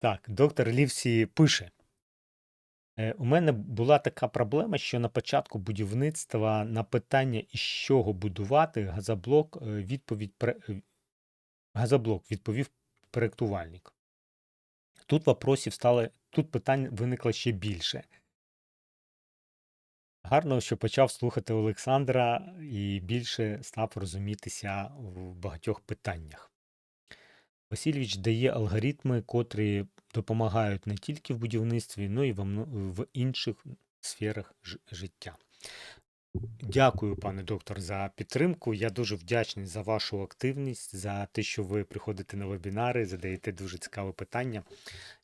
Так, доктор Лівсі пише. Е, У мене була така проблема, що на початку будівництва на питання, із чого будувати, газоблок е, відповідь е, газоблок відповів проєктувальник. Тут вопросів тут питань виникло ще більше. Гарно, що почав слухати Олександра і більше став розумітися в багатьох питаннях. Васильович дає алгоритми, котрі допомагають не тільки в будівництві, але й в інших сферах життя. Дякую, пане доктор, за підтримку. Я дуже вдячний за вашу активність, за те, що ви приходите на вебінари, задаєте дуже цікаві питання.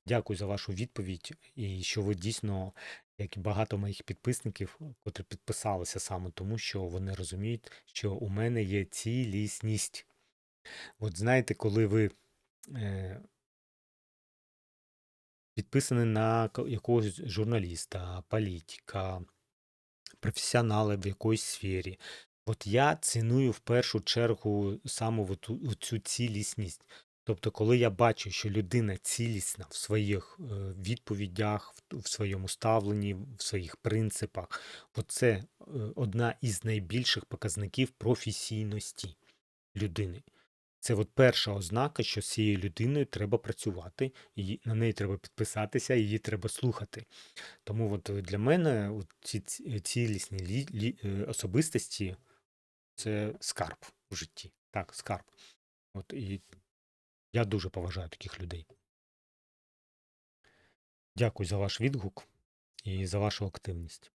Дякую за вашу відповідь і що ви дійсно, як і багато моїх підписників, котрі підписалися саме тому, що вони розуміють, що у мене є цілісність. От знаєте, коли ви е, підписані на якогось журналіста, політика, професіонала в якоїсь сфері. От я ціную в першу чергу саме цю цілісність. Тобто, коли я бачу, що людина цілісна в своїх е, відповідях, в, своєму ставленні, в своїх принципах, от це е, одна із найбільших показників професійності людини. Це от перша ознака, що з цією людиною треба працювати, і на неї треба підписатися, її треба слухати. Тому от е, для мене от ці ці- цілісні лі, лі, е, особистості це скарб в житті. Так, скарб. От і я дуже поважаю таких людей. Дякую за ваш відгук і за вашу активність.